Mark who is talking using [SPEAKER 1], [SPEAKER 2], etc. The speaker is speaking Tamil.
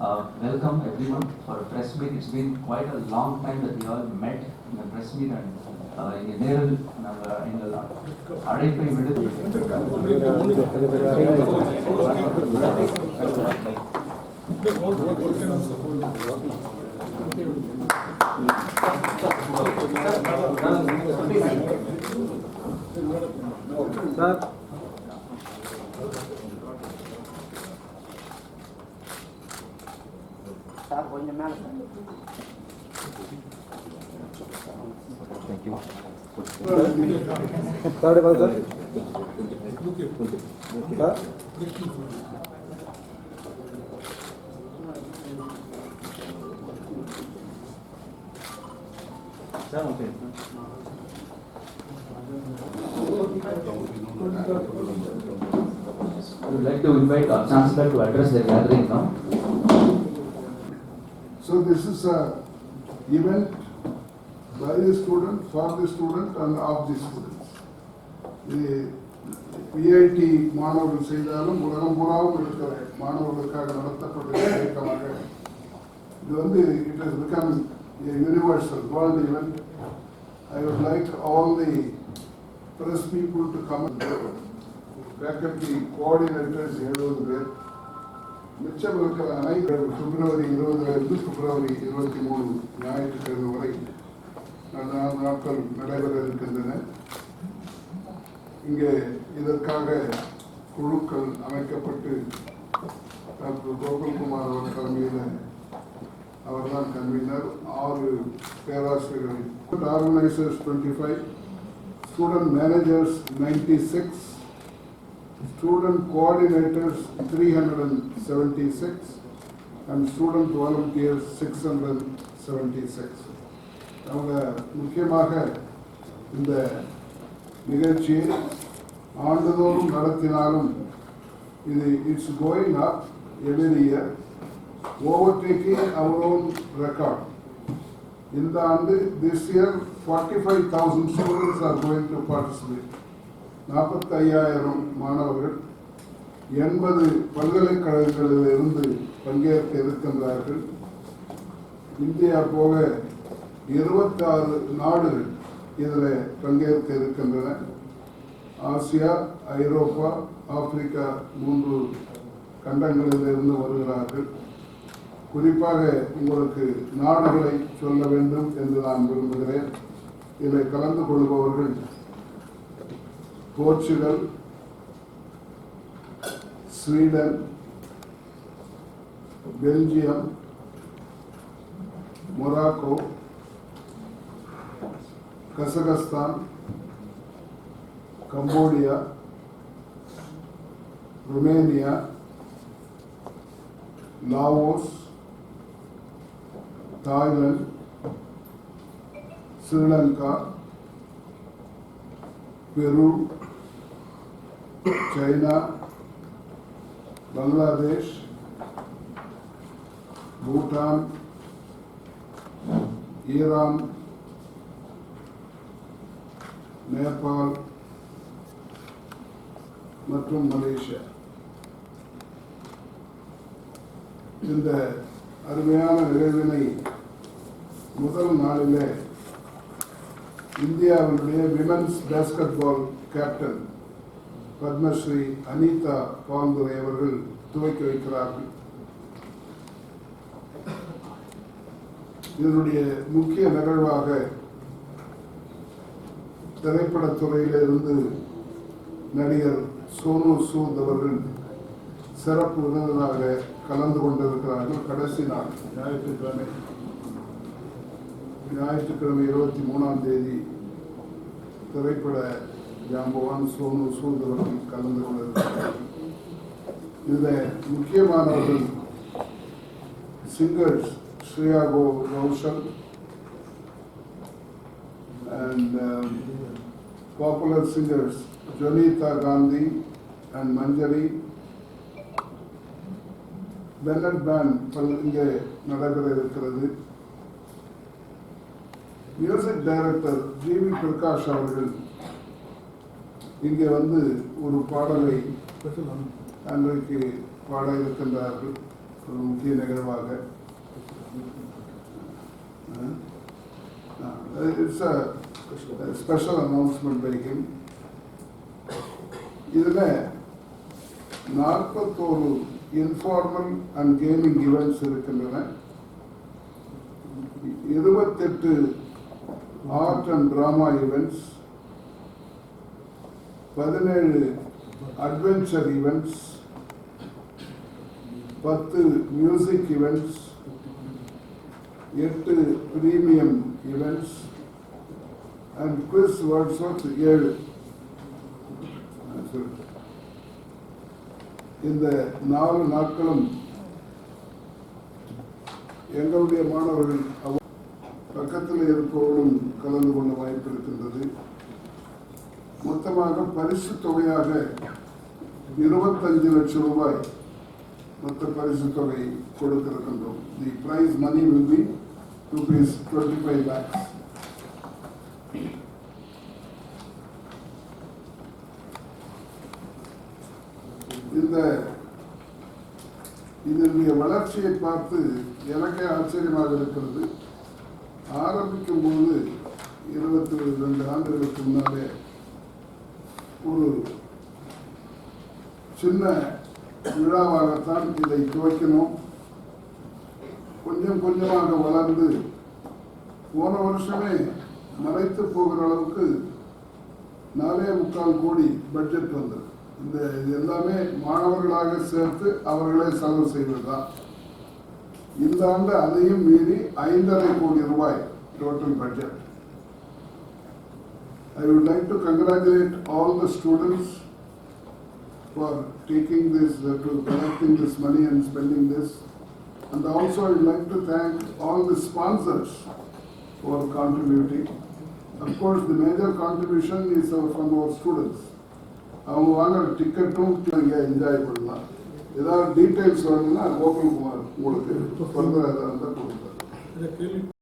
[SPEAKER 1] Uh, welcome everyone for a press meet. It's been quite a long time that we all met in a press meet and uh, இங்கே நேரில் நாங்கள் எங்கள் அழைப்பை விடுத்து
[SPEAKER 2] sir
[SPEAKER 3] start going to
[SPEAKER 2] Madison. Thank you. Third about that?
[SPEAKER 1] I would like to invite our chancellor to address the gathering now.
[SPEAKER 4] So this is a event by the student, for the student and of the students. இது பிஐடி மாணவர்கள் செய்தாலும் உலகம் பூராவும் இருக்கிற மாணவர்களுக்காக நடத்தப்பட்ட இயக்கமாக இது வந்து it has become a universal world event. I would like all the press people to come. Faculty coordinators எழுபது பேர் மிச்சம் இருக்கிற அனைத்து பிப்ரவரி இருபதுலேருந்து பிப்ரவரி இருபத்தி மூணு ஞாயிற்றுக்கிழமை வரை நாட்கள் நடைபெற இருக்கின்றன இங்கே இதற்காக குழுக்கள் அமைக்கப்பட்டு டாக்டர் கோகுல்குமார் அவர் தலைமையில் அவர்தான் கன்வீனர். ஆறு பேராசிரியர்கள். Organisers twenty five student managers ninety six student coordinators three hundred and seventy-six, and student volunteers six hundred and seventy-six. அவங்க முக்கியமாக இந்த நிகழ்ச்சியை ஆண்டுதோறும் நடத்தினாலும் இது it's going up every year overtaking our own record இந்த ஆண்டு this year forty five thousand students are going to participate நாற்பத்தையாயிரம் மாணவர்கள் எண்பது பல்கலைக்கழகங்களிலிருந்து பங்கேற்க இருக்கின்றார்கள். இந்தியா போக இருபத்தாறு நாடுகள் இதில் பங்கேற்க இருக்கின்றன. ஆசியா ஐரோப்பா ஆப்பிரிக்கா மூன்று கண்டங்களிலிருந்து வருகிறார்கள். குறிப்பாக உங்களுக்கு நாடுகளை சொல்ல வேண்டும் என்று நான் விரும்புகிறேன். இதில் கலந்து கொள்பவர்கள் Portugal Sweden Belgium Morocco Kazakhstan Cambodia Romania Laos Thailand Sri Lanka Peru China Bangladesh Bhutan Iran Nepal மற்றும் மலேசியா. இந்த அருமையான விரைவினை முதல் நாளிலே இந்தியாவினுடைய women's basketball captain Padmashri Anitha Pauldurai அவர்கள் துவக்கி வைக்கிறார்கள். இதனுடைய முக்கிய நிகழ்வாக திரைப்படத்துறையிலிருந்து நடிகர் சோனு சூத் அவர்கள் சிறப்பு விருந்தினராக கலந்து கொண்டிருக்கிறார்கள். கடைசி நாள். ஞாயிற்றுக்கிழமை. ஞாயிற்றுக்கிழமை இருபத்தி மூணாம் தேதி திரைப்பட ஜாம்பவான் சோனு சூத் கலந்து கொண்டிருக்கிறார். இதில் முக்கியமானவர்கள் singers Shreya go Ghoshal and popular singers Jonita Gandhi and Manjari. Bennet band இங்கே நடைபெற இருக்கிறது. Music director G V Prakash அவர்கள் இங்கே வந்து ஒரு பாடலை அன்றைக்கு பாட இருக்கின்றார்கள். ஒரு முக்கிய நிகழ்வாக. It's a special announcement by him இதில் நாற்பத்தோரு இன்ஃபார்மல் அண்ட் கேமிங் ஈவெண்ட்ஸ் இருக்கின்றன. இருபத்தெட்டு ஆர்ட் அண்ட் ட்ராமா ஈவெண்ட்ஸ் பதினேழு அட்வென்ச்சர் ஈவெண்ட்ஸ் பத்து மியூசிக் ஈவெண்ட்ஸ் எட்டு premium events and quiz workshops ஏழு. இந்த நாலு நாட்களும் எங்களுடைய மாணவர்கள் பக்கத்தில் இருப்பவர்களும் கலந்து கொள்ள வாய்ப்பு இருக்கின்றது. மொத்தமாக பரிசு தொகையாக இருபத்தஞ்சு லட்சம் ரூபாய் மொத்த பரிசு தொகை கொடுத்திருக்கின்றோம். The prize money will be rupees twenty five lakhs இந்த இதனுடைய வளர்ச்சியை பார்த்து எனக்கே ஆச்சரியமாக இருக்கிறது. ஆரம்பிக்கும் போது இருபத்தி ரெண்டு ஆண்டுகளுக்கு முன்னாலே ஒரு சின்ன விழாவாகத்தான் இதை துவைக்கணும் கொஞ்சம் கொஞ்சமாக வளர்ந்து போன வருஷமே மறைத்து போகிற அளவுக்கு நாலே முக்கால் கோடி பட்ஜெட் வந்தது. இந்த இது எல்லாமே மாணவர்களாக சேர்த்து அவர்களே செலவு செய்வதுதான். இந்த ஆண்டு அதையும் மீறி ஐந்தரை கோடி ரூபாய் total budget I would like to congratulate all the students for taking this, uh, to collecting this money and spending this. And also I would like to thank all the sponsors for contributing. Of course, the major contribution is uh, from our students. அவங்க வாங்குற டிக்கெட்டும் நீங்கள் என்ஜாய் பண்ணலாம் ஏதாவது டீட்டெயில்ஸ் வேணும்னா கோகுல்குமார் உங்களுக்கு ஃபர்தர் அதை இருந்தால் கொடுக்குறாரு
[SPEAKER 2] இந்த கேள்வி